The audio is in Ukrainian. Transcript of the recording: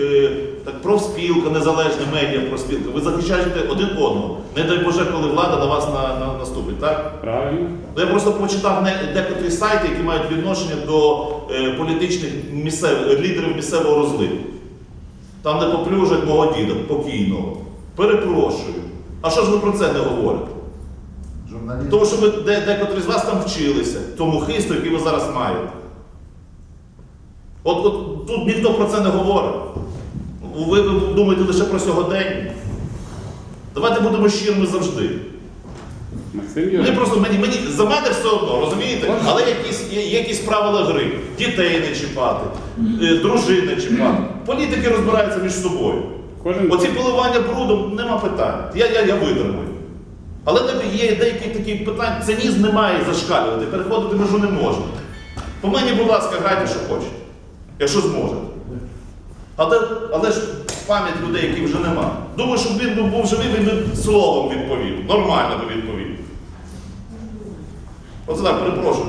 е, так, профспілка, незалежна медіа профспілка. Ви захищаєте один одного. Не дай Боже, коли влада на вас на, на, наступить, так? Правильно? Ну, Я просто почитав декотрі сайти, які мають відношення до е, політичних місцев, лідерів місцевого розливу. Там, де поплюжать мого діда покійного. Перепрошую. А що ж ви про це не говорите? Журналіст. Тому що ви де, декотрі з вас там вчилися, тому хисту, який ви зараз маєте. От, от тут ніхто про це не говорить. Ви, думаєте лише про сьогодення. Давайте будемо щирими завжди. Мені просто мені, мені за мене все одно, розумієте? Але якісь, є, якісь правила гри. Дітей не чіпати, е, дружин не чіпати. Політики розбираються між собою. Оці поливання брудом нема питань. Я, я, я витримую. Але є деякі такі питання, цинізм не має зашкалювати, переходити межу не можна. По мені, будь ласка, грайте, що хочете, якщо зможете. Але, але ж пам'ять людей, які вже нема. Думаю, щоб він був живий, він би словом відповів. Нормально би відповів. Оце так, перепрошую.